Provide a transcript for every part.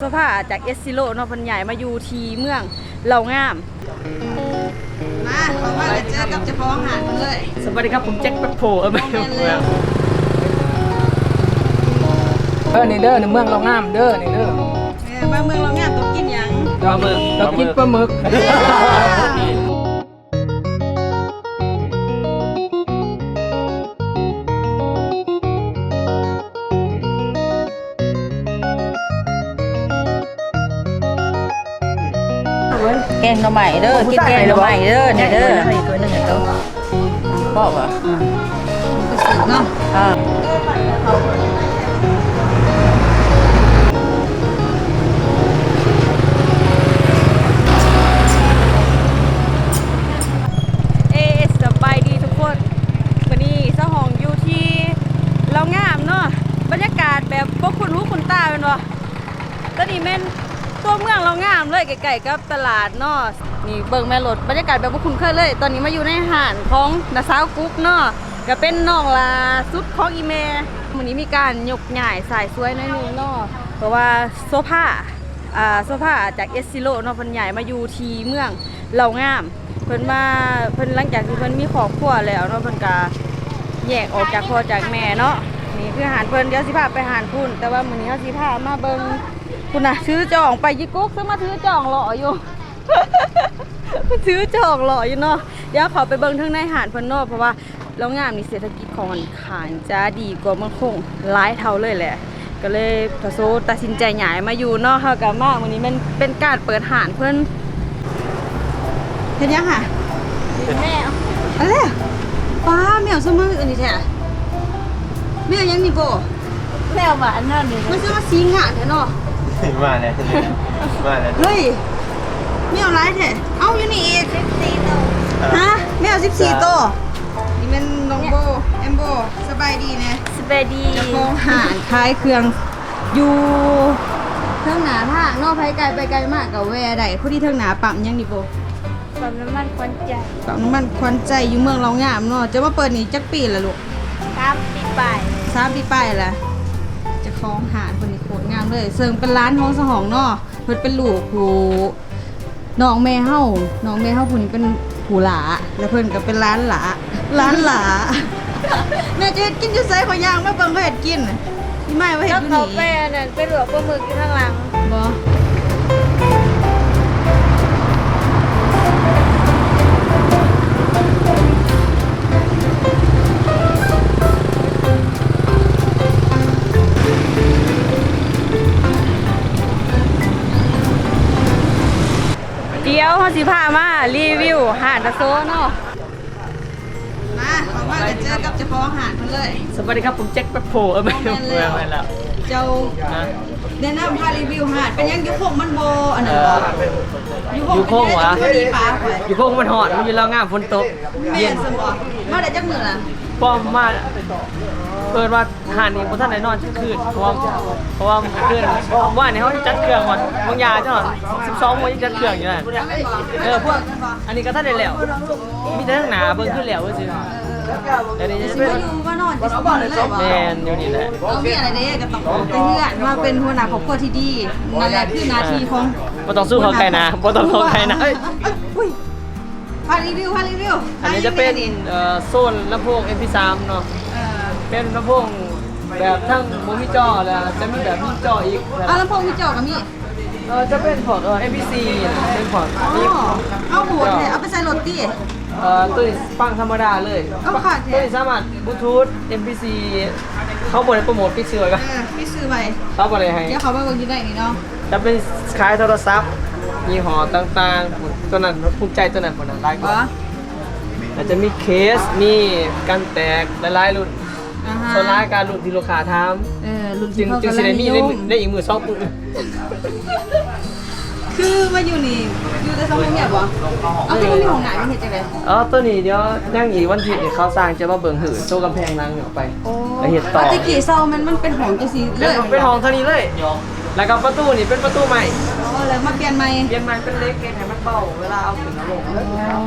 เสื้อผ้าจากเอสซิโลเนาะเพันใหญ่มาอยู่ที่เมืองเหล่างาม มาขอมาจะเจอกับเจ้าของหาดมันเลย สวัสดีครับผมแจ็คแป๊บโผเออไม่แม่นแล้วเด้อนี่เด้อในเมืองเรางามเด้อนี่เด้อเออมาเมืองเรางามต้องกินหยังปลาหมึกเรากินปลาหมึก แกงหน่อไม้เด้อกินแกงหน่อไม้เด้อนี่เด้อตัวนึงตัวพ่อป่ะไปสืบเนาะอ่าเอสบายดีทุกคนวันนี้เจ้าของอยู่ที่เรางามเนาะบรรยากาศแบบพวกคุณหูคุณตาเป็นวะตอนนี้แม่น ตัวเมืองเรางามเลยไกลๆกับตลาดเนาะนี่เบิ่งแม่รถบรรยากาศแบบว่าคุ้นเคยเลย ตอนนี้มาอยู่ในห้านของนาสาวกุ๊กเนาะก็เป็นน้องลาสุดของอีเมวันนี้มีการยกหย่ายสายสวยน้อยนึงเนาะเพราะว่าโซฟาอ่าโซฟาจากเอสซิโลเนาะเพิ่นใหญ่มาอยู่ทีเมืองเรางาม เพิ่นมาเพิ่นหลังจากที่เพิ่นมีครอบครัวแล้วเนาะเพิ่นก็แยกออกจากพ่อจากแม่เนาะนี่คืออาหารเพิ่นเดี๋ยวสิพาไปอาหารพุ่นแต่ว่ามื้อนี้เฮาสิพามาเบิ่ง คุณน่ะซื้อจองไปยิกุ๊กซื้อมาถือจองหล่ออยู่ถือจองหล่ออยู่เนาะเดี๋ยวขอไปเบิ่งเทางในหาดเพิ่นเนาะเพราะว่าแล้วงามนี่เศรษฐกิจของมันขานจะดีกว่าเมืองคงหลายเท่าเลยแหละ ก็เลยทโซตัดสินใจย้ายมาอยู่เนาะเฮากับมาวันนี้มันเป็นการเปิดหานเพิ่นเห็นยังค่ะแม่อะไรอะป้าแมวซื้อมาอันนี้แท้แมวยังนี่โบแม่หวานนั่นนี่มันซื้อมาสีงานแท้เนาะ มาเลยมาเลยเฮ้ยแมวร้ายแท้เอ้าอยู่นี่อีกฮะแมว14ตัวนี่เป็นน้องโบแอมโบสบายดีนะสเปดีเจ้าของหานขายเครื่องอยู่เทิงหนาทางเนอกไปไกลไปไกลมากกับแวใดผู้ที่เทิงหนาปั๊มยังดิโบปั๊มน้ำมันควันใจปั๊มน้ำมันควันใจอยู่เมืองเรางามเนาะจะมาเปิดนี่จักปีละลูกครับปีไปสามปีไปละเจะคล้าของหาน เลยเซิงเป็นร้านของสหองเนาะเพิ่นเป็นลูกผู้น้องแม่เฮาน้องแม่เฮาผู้นี้เป็นผู้หลาแล้วเพิ่นก็เป็นร้านหลาร้านหลาแม่จะเฮ็ดกินอยู่ไสขอย่างมาเบิ่งเขาเฮ็ดกินพี่ไม่ว่าเฮ็ดแล้วอยู่เขานี่ไปอันนั้นไปหลวกปลาหมึกอยู่ข้างหลังบ เดี๋ยวเขาสิพามารีวิวหาดตะโซเนาะมาขอมาจะเจอกับเจ้าของหาดมันเลยสวัสดีครับผมแจ็คแป๊บโผเออไม่แม่นแล้วไม่แล้วเจ้านะแนะนำพารีวิวหาดเป็นยังยุคงมันโบอันนั้นเอบ่อยุอยู่โค้งวะพอดีปลาข่อยอยู่โค้งมันหอดมันอยู่แล้วงามฝนตกแม่เย็นนสมองมาได้จักมื้อล่ะป้อมมา เปิดว่าหานนี่พท่านไหนนอนชั่วคืนเพราะว่าเพราะว่ามันคืนว่าเนี่ยเขาจัดเครื่องก่อนบางยาเจ้าหน่อยสิบสองโมงยังจัดเครื่องอยู่นั่นเออพวกอันนี้ก็ท่านได้แล้วมีแต่ทั้งหนาเบิ่งขึ้นแล้วก็คือแต่นี่จะสิเป็น มาอยู่ว่านอนจะสิบ่เลยบ่แมนอยู่นี่แหละเอามีอะไรเด้ก็ต้องไปเฮือนมาเป็นหัวหน้าครอบครัวที่ดีนั่นแหละคือหน้าที่ของบ่ต้องสู้เขาไกลนะบ่ต้องเขาไกลนะเอ้ย อุ้ยพารีวิวพารีวิวอันนี้จะเป็นเอ่อโซนลำโพง MP3 เนาะ เออเป็นลำโพงแบบทั้งโมมิจอแล้วจะมีแบบมีจออีกแบบเอาลำโพงมีจอกับมีเออจะเป็นพวกเอ่อ MP4 เป็นพวกอ๋อมีเอาโหดแท้เอาไปใส่รถติเอ่อตัวนี้ฟังธรรมดาเลยเอาค่ะแท้ตัวนี้สามารถบลูทูธ MP4 เขาบริโปรโมทปิดเสือกันเออพี่ซื้อไปเขาบริให้ เดี๋ยวเขาไปเบิ่งอยู่ได้นี่เนาะจะเป็นขายโทรศัพท์มีหอต่างๆ ตัวนั้นภูมิใจตัวนั้นคนนั้นไลน์ก่อนบ่อาจจะมีเคส มีกันแตกหลายๆรุ่น อ่าฮะ โซล่าการรุ่นที่ลูกค้าทำเออรุ่นจึที่งเขาจึงกำสิลังได้มีนิยได้มได้อีกมือสองมือคือมาอยู่นี่อยู่แต่สองคนเนี่ยบ่เอาแต่ว่ามีห้องน้ำมีเฮ็ดจังได๋อ๋อตัวนี้เดี๋ยวนั่งอีกวันที่เนี่ยเขาสร้างจะมาเบิ่งหือโซ่กำแพงนางเหนือไปแล้วเห็ดต่อตะกี้เซามันมันเป็นห้องจังซี่เลเป็นยเป็นห้องเท่านี้เลย แล้วก็ประตูนี่เป็นประตูใหม่อ๋อแล้วมาเปลี่ยนใหม่เปลี่ยนใหม่เป็นเล็กเองให้มันเบาเวลาเอาขึ้นเอาลง อ๋อ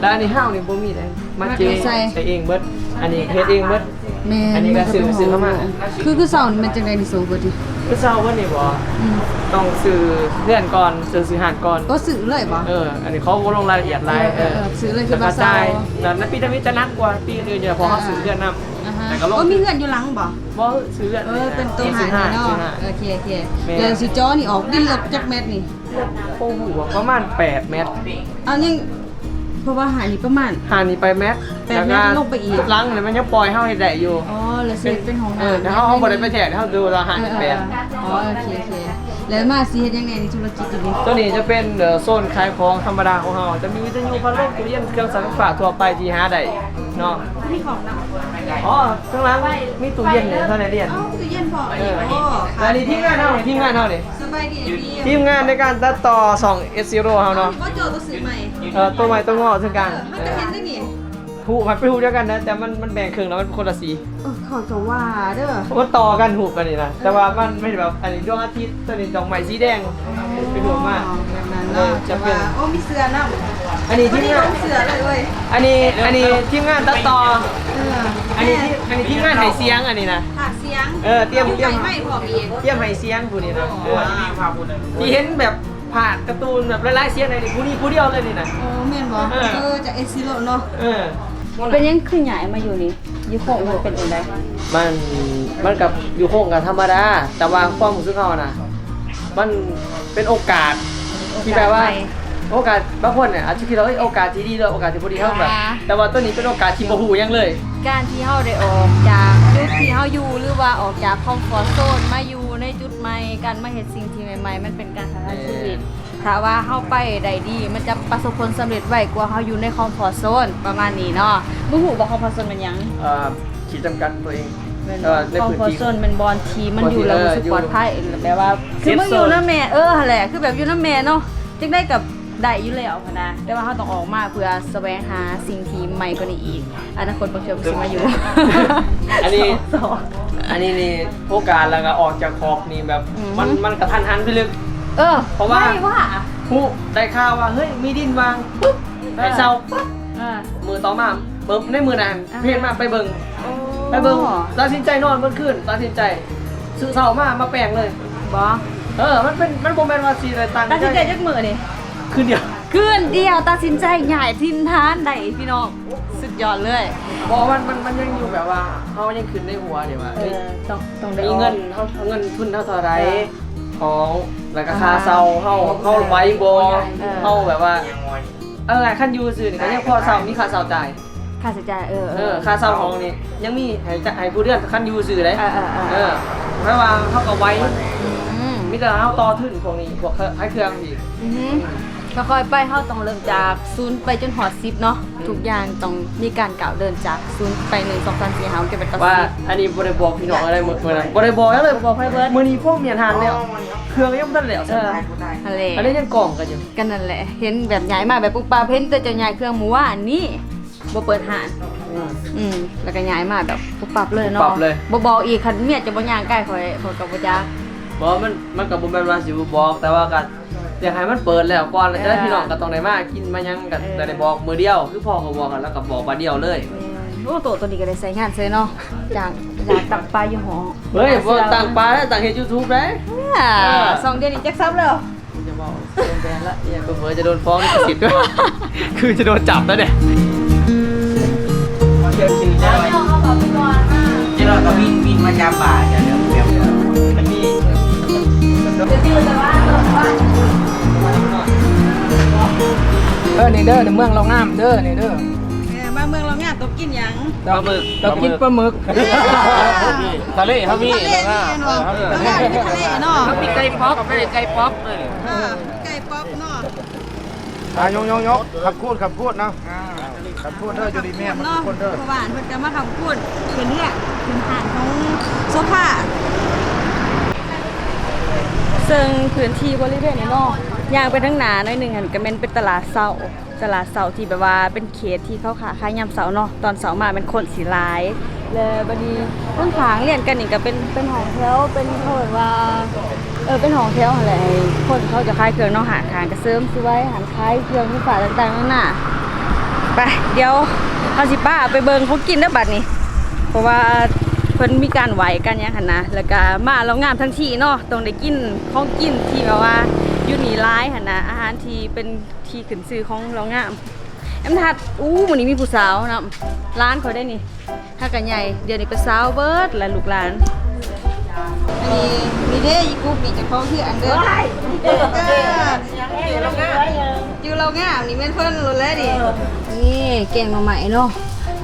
แล้วอันนี้ห้าวนี่บ่มีเลยมาเจมาใส่ ใส่เองเบิดอันนี้เฮ็ดเองเบิด แม่อันนี้ก็ซื้อซื้อเข้ามาคือคือเสานี่มันจังได๋นี่โซบ่ดิคือเช้าวันนี้บ่ต้องซื้อเลื่อนก่อนซื้อซื้อหานก่อนก็ซื้อเลยบ่เอออันนี้เขาบ่ลงรายละเอียดรายเออเออซื้อเลยคือจะกระจายว่าเช้าแต่นั้นปีทวิตจะหนักกว่าปีอื่นอยู่เพราะเขาซื้อเลื่อนนํอ่าฮะแต่ก็ลงโอ้มีเงินอยู่หลังบ่บ่ซื้อเลื่อนเออเป็นตัวหาซื้อหานเนาะซื้อหานโอเคโอเคแม่แล้วสิจอนี่ออกดินลบจักเม็ดนี่โอ้โหประมาณ8เมตรเอายัง เพราะว่าหานี่ประมาณ หานี่ไปเมตรแปดเมตรลงไปอีกหลังเนี่ยมันยังปล่อยเฮาให้ได้อยู่อ๋อแล้วสิเป็นของเออแต่เฮาเฮาบ่ได้ไปแทกเฮาดูเราหาเออแปเอดออ๋อโอเคโอเค แล้วมาสิเฮ็ดยังไงในธุรกิจตัวนี้ตัวนี้จะเป็นเอ่อโซนขายของธรรมดาของเราจะมีวิทยุพัดลมตู้เย็นเครื่องซักผ้าทั่วไปที่หาได้เนาะมีของนำอ๋อข้างหล่างมีตู้เย็นเนี่ยเท่าไหร่เรียนเอ้าตู้เย็นพอเออโอ้แล้วนี่ทีมงานเฮานี่ทีมงานเฮานี่สบายดีพี่ทีมงานในการตัดต่อ2 S0 เฮาเนาะบ่เจอตัวซื้อใหม่เอ่อตัวใหม่ตัวงอซึ่งกัน เออมันก็เห็นได้นี่ หูมันเป็นหูเดียวกันนะ แต่มันมันแบ่งครึ่งแล้วมันคนละสีเออเขาจะว่าเด้อมันต่อกันหูกันนี่นะแต่ว่ามันไม่ได้แบบอันนี้ดวงอาทิตย์ตัวนี้ดอกไม้สีแดงเป็นหัวมาก แบบนั้นเอเนาะอจะจะเป็ว่านโอ้มีเสื้อนํอันนี้วันทีมนี้งานมีเสื้อเลยเว้ยอันนี้อันนี้ทีมงานตัดต่อ เอออันนี้ที่อันนี้ทีมงานไหเสียงอันนี้นะภาคเสียงเออเตรียมเตรียมใส่ไม่พร้อมอีกเทียมไหเสียงผู้นี้นะเออที่เห็นแบบผ่านการ์ตูนแบบหลายๆเสียงในนี่ผู้นี้ผู้เดียวเลยนี่นะ โอ้แม่นบ่เออ เออจากเอซิโลเนาะเออ เป็นยังขึ้นใหญ่มาอยู่นี่อยู่โคงมันเป็นยังไงมันมันกับอยู่โค้งกับธรรมดา แต่ว่าความรู้สึกเขานะมันเป็นโอกาสที่แปลว่า โอกาสบางคนเนี่ยอาจจะคิดว่าเอ้ยโอกาสที่ดีเลยโอกาสที่พอดีเท่าแบบแต่ว่าตัวนี้เป็นโอกาสที่บ่ฮู้หยังเลย การที่เฮาได้ออกจากจุดที่เฮาอยู่หรือว่าออกจากคอมฟอร์ทโซนมาอยู่ในจุดใหม่การมาเฮ็ดสิ่งที่ใหม่ ๆ มันเป็นการท้าทายชีวิต ถ้าว่าเฮาไปได้ดี มันจะประสบผลสำเร็จไวกว่าเฮาอยู่ในคอมฟอร์ทโซนประมาณนี้เนาะบ่ฮู้ว่าคอมฟอร์ทโซนเป็นหยังเอ่อขีดจำกัดตัวเองเป็นเออในคอมพื้นฟอร์ทที่ โซนเป็นบอลทีมันอยู่แล้วรู้สึกเอออยู่ปลอดภัยแบบว่า คือมึง Safe อยู่ zone นะแม่เออหั่นแหละ คือแบบอยู่นะแม่เนาะจึงได้กับได้อยู่แล้วหั้นนะแต่ว่าเฮาต้องออกมาเพื่อแสวงหาสิ่งที่ใหม่กว่านี้อีกอนาคตบ่เชื่อบ่สิมาอยู่อันนี้ สอง อันนี้นี่โอกาสแล้วก็ออกจากขอบนี่แบบอืมมันมันกระทันหันไปลึก เออเพราะว่า ไม่ว่าผู้ได้ข่าวว่าเฮ้ยมีดินวางปุ๊บไอ้เซาปุ๊บเออมือต่อมาเบิ่มในมือนานอ่าเพียนมาไปเบิ่งไปเบิ่งตัดสินใจนอนเมื่อคืนตัดสินใจซื้อเสามามาแปลงเลยบอเออมันเป็นมันโมเมนต์ว่าสีอะไรตังตัดสินใจจักมือนี่คืนเดียวคืนเดียวตัดสินใจใหญ่ทินทานได้พี่น้องสุดยอดเลยเพราะมันมันมันยังอยู่แบบว่าเขายังขึ้นในหัวเดี๋ยวว่าเอเฮ้ยอต้องต้องได้มีออกเงินเขาเงินทุนเท่าเท่าไรเออของ แล้วก็ค่าเซาเขาเขาไว้บอเออ เขาแบบว่าเออขั้นยูซื้อนี่ก็ยังพอเซามีค่าเซาจ่ายค่าใช้จ่ายเออเออค่าเซาของนี่ยังมีให้จ่ายให้ผู้เดือนขั้นยูซื้อเลยเออเออเออเออไม่ว่าเขาก็ไว้อืมมีแต่เขาต่อทุนพวกนี้พวกให้เครื่องอีก อือหือค่อยๆไปเฮาต้องเริ่มจากศูนย์ไปจนหอด10เนาะทุกอย่างต้องมีการกล่าวเดินจากศูนย์ไป1 2 3 4 5เก็บไปต่อว่า10อันนี้บริบอกพี่น้องอะไรหมดเลยบริบอกแล้วเลยบอกให้เบิดมือนี้พวกเมียนทานแล้ว เครื่องยังไม่ทันแล้วเออทะเลอันนี้ยังกล่องกันอยู่กันนั่นแหละ เห็นแบบย้ายมาแบบปุ๊บปลาเพ้นแต่จะย้ายเครื่องหมูว่านนี่บ่เปิดหานอืมแล้วก็ย้ายมาแบบปุ๊บปับเลยเนาะปรับเลยบ่บอกอีกคันเมียจะบ่ย่างใกล้ข่อยข่อยก็บ่จักบอกว่ามันมันกับบุญเป็นว่าสิบบอก แต่ว่ากันอยากให้มันเปิดแล้วก่อนแล้วจะได้เออพี่น้องกันตรงไหนมากินมายังกันเออแต่ได้บอกมือเดียว คือพ่อก็บอกกันแล้วก็บอกมาเดียวเลย โอ้โตตัวนี้ก็ได้ใส่งานเซยเนาะจากจากตักปลาอยู่หอเฮ้ยบ่ต่างปลาแล้วต่างเฮ็ด YouTube ได้อ่าเออสองเดือนนี้จักซับแล้วจะบอกโดนแบนละเนี่ยเผื่อๆจะโดนฟ้องลิขสิทธิ์ด้วย คือจะโดนจับแล้วเนี่ยเดี๋ยวสิจะเอาเอาไปก่อนมาที่เราก็วินวินมายามบ่ายเดี๋ยวเดี๋ยวเดี๋ยวเดี๋ยวมันมีเดี๋ยวพี่จะว่าเออว่าเออนี่เด้อในเมืองเรางามเด้อนี่เด้อ ปลาหมึกเรากินปลาหมึกทะเลเขามีทะเลนี่เนาะเรางานที่ทะเลเนาะเขามีไก่ป๊อปไม่ได้ไก่ป๊อปเลยเออไก่ป๊อปเนาะอะยกยกยกขับพูดขับพูดเนาะขับพูดเด้ออยู่ดีแม่มันเนาะทุกคนเด้อเพราะว่าเพิ่นจะมาทำพูดเป็นเนี่ยเป็นฐานของโซฟาซึ่งพื้นที่บริเวณนี้เนาะย่างไปทั้งหนาหน่อยหนึงหันก็แม่นเป็นตลาดเสา ตลาดเสาที่แบบว่าเป็นเขตที่เขาขาขายยามเสาเนาะตอนเสามาเป็นคนสีลายแล้วบัดนี้ต้นทางเรียนกันนี่ก็เป็นเป็นหองแถวเป็นเขาแบบว่าเออเป็นหองแถวอะไรคนเขาจะขายเครื่องเนาะหาขางกระเสริมซื้อไว้หันขายเครื่องที่ฝาต่างๆนั่นน่ะไปเดี๋ยวเอาสิป้าไปเบิงเขากินเด้บัดนี้ เพราะว่าเพิ่นมีการไหวกันยังหั่นนะแล้วก็มาแล้วงามทั้งที่เนาะต้องได้กินของกินที่แบบว่า อยู่นี่หลายหันนะอาหารทีเป็นทีขึ้นชื่อของเรางามแอมทัดอู้มื้อนี้มีผู้สาวนํร้านเขาได้นี่ถ้ากันใหญ่เดี๋ยวนี้เป็นสาวเบิร์ดและลูกหลานอันนี้มีเด้อีกุ๊กนี่จะคล้าที่อันเดอร์เดออยู่เราง่ามอยู่เราง่ามนี่แม่นเพิ่นรถแล้วดินี่แกงหน่อไม้เนาะ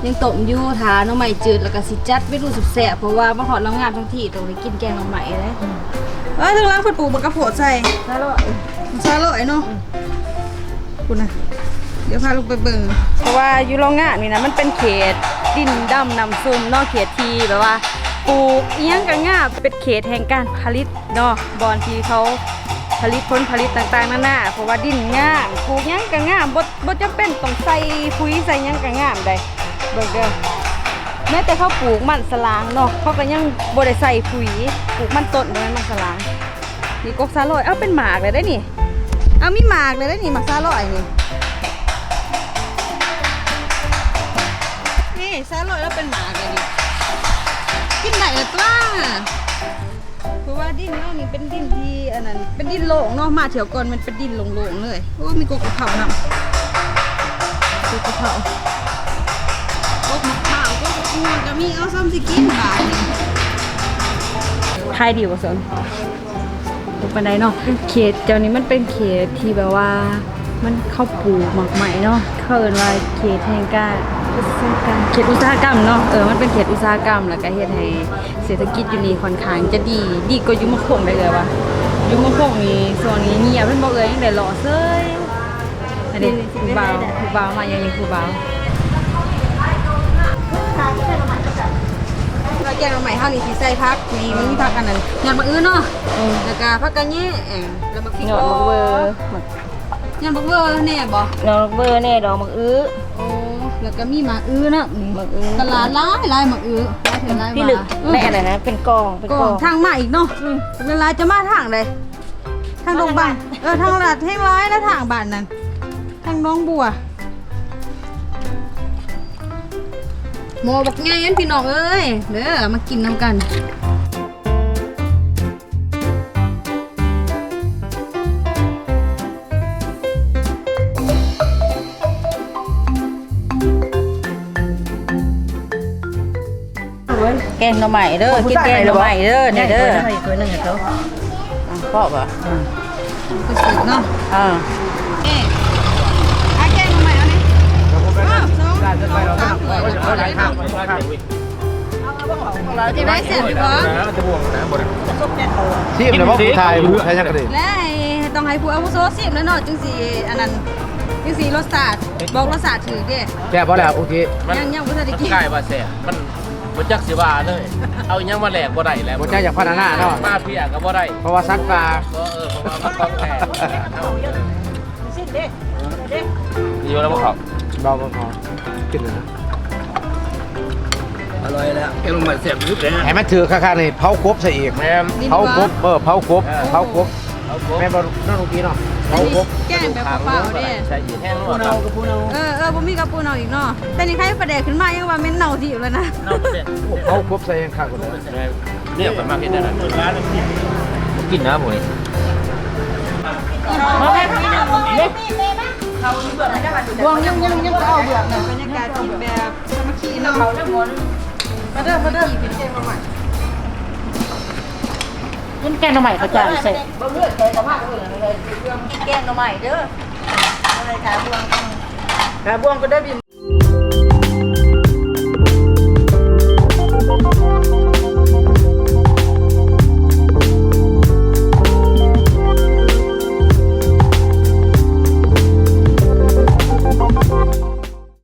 ยังต้มอยู่ทาน่อไม้จืดแล้วก็สิจัดไปดูสุดแซ่บเพราะว่ามาหอดเรางามทั้งที่ต้องได้กินแกงน่อไม้เลย อ้ยถึงร้านเพิ่นปลูกมันกระโพดใส่ซาโร่ซาโร่ไอ้เนาะคุณน่ะเดี๋ยวพาลูกไปเบิ่งเพราะว่าอยู่โรงงานนี่นะมันเป็นเขตดินดำนำซุ่มเนอกเขตทีแบบว่าปลูกเอียงกันง่าเป็นเขตแห่งการผลิตเนาะบอนที่เขาผลิตผลผลิตต่างๆนานาเพราะว่าดินงามปลูกหยังกันงามบ่บ่จำเป็นต้องใส่ปุ๋ยใส่หยังกันงามได้เบิ่งเด้อแม้แต่เขาปลูกมันสลางเนาะเขาก็ยังบ่ได้ใส่ปุ๋ย ปลูกมันต้นบ่แม่นมันสลางนี่กกซาลอยเอ้าเป็นหมากเลยได้นี่ เอามีหมากเลยได้นี่หมากซาลอยนี่นี่ซ่ลอยแล้วเป็นหมากเลยดิกินไหนล่ะต้าเพราะว่าดินเนาะนี่เป็นดินที่อันนั้นเป็นดินโล่งเนาะมาเถียวก่อนมันเป็นดินโล่งๆเลยโอ้มีกกกระเพรานำกกกระเพรากกมะพร้าวกกมะม่วงก็มีเอาซ้ำสิกินบาดนี่ายดีกว่าสนตกปันไดเนาะเขตเจ้านี้มันเป็นเขตที่แบบว่ามันเข้าปลูกหมากใหม่เนาะเขาเอินว่าเขตแห่งการอุตสาหกรรมเขตอุตสาหกรรมเนาะเออมันเป็นเขตอุตสาหกรรมแล้วก็เฮ็ดให้เศรษฐกิจอยู่นี่ค่อนข้างจะดีดีกว่ายู่เมะโขงได้เลยว่ะยู่เมะโขงนี่ส่วนนี้เงียบเพิ่นบ่เอ่ยยังได้หล่อเซยอันนี้ผู้บ่าวผู้บ่าวมายังยังผู้บ่าว เราแกงใหม่เฮานี่สิใส่ผักนี่มันมีผักอันนั้นยอดมะอื้อเนาะแล้วก็ผักกะแยะแล้วมาพริกยอดมักเบอร์ยอดบักเวอร์แน่บ่ดอกมักเบอร์แน่ดอกมักอื้อโอ้แล้วก็มีหมาอื้อนะนี่หมากอื้อตลาดหลายหลายหมาอื้อหลายเถื่อหลายพี่มาลึกเออแน่เลยนะเป็นกองเป็นก็กองทางมาอีกเนาะเวลาจะมาทางใดทางดงบังเออทางลาดแห่งร้ายและทางบ้านนั่นทางน้องบัว หมอบอกไงอันพี่น้องเอ้ย เด้อมากินน้ำกันแกงหน่อไม้เด้อกินแกงหน่อไม้เด้อเนี่ยเด้อตัวนึงเขาพ่อป่ะก็สิเนาะอ่าเอ๊ะอาแกงทำไมเอาเนี่ยอ้าวสองสามสี่ได้เสร็จหรือเปล่าทีมแต่ว่าผู้ชายผู้ชายยังกระดิ่งและให้ต้องให้ผู้อาวุโสสิบแล้วเนาะจึงสีอันนั้นจึงสีรสชาติบอกรสชาติถือเด้แซ่บบ่แล้วโอเคยังยังบ่ทันได้กินใกล้ว่าแซ่บมันบ่จักสิว่าเลย เอาอิหยังมาแหลกบ่ได้แล้วบ่ใช่อยากพัฒนาเนาะมาเพียก็บ่ได้เพราะว่าซักปลาก็เออเพราะว่ามันต้องแหลกเอาอยู่แล้วบ่ครับบาบ่พอ กินเลยนะอร่อยแล้วแกงมันเสียบยุบเลยให้มันถือค่าๆนี่เผากบใส่อีกแม่มเผากบเออเผากบเผากบเอาครบแม่บ่นั่นลูกพี่เนาะเผากบแกงแบบเปล่าๆเด้ใส่อีกแห้งนวดครับเออเออบ่มีกระปูเนาอีกเนาะแต่นี่ใครประเดกขึ้นมายังว่าแม่นเน่าที่อยู่แล้วนะนอกจากเผากบใส่ยังข้างกว่าเลยเนี่ยไปมาเฮ็ดได้แล้วร้านกินนะ บ่นี่วงยังยังยังก็เอาเบือกนะบรรยากาศกินแบบสามัคคีเนาะมาเด้อมาเด้อมาเด้อเป็นแกงมาใหม่นี่แกงหน่อไม้เขาจะใส่แกงหน่อไม้เด้ออะไรขาบวงกระบวงก็ได้บิน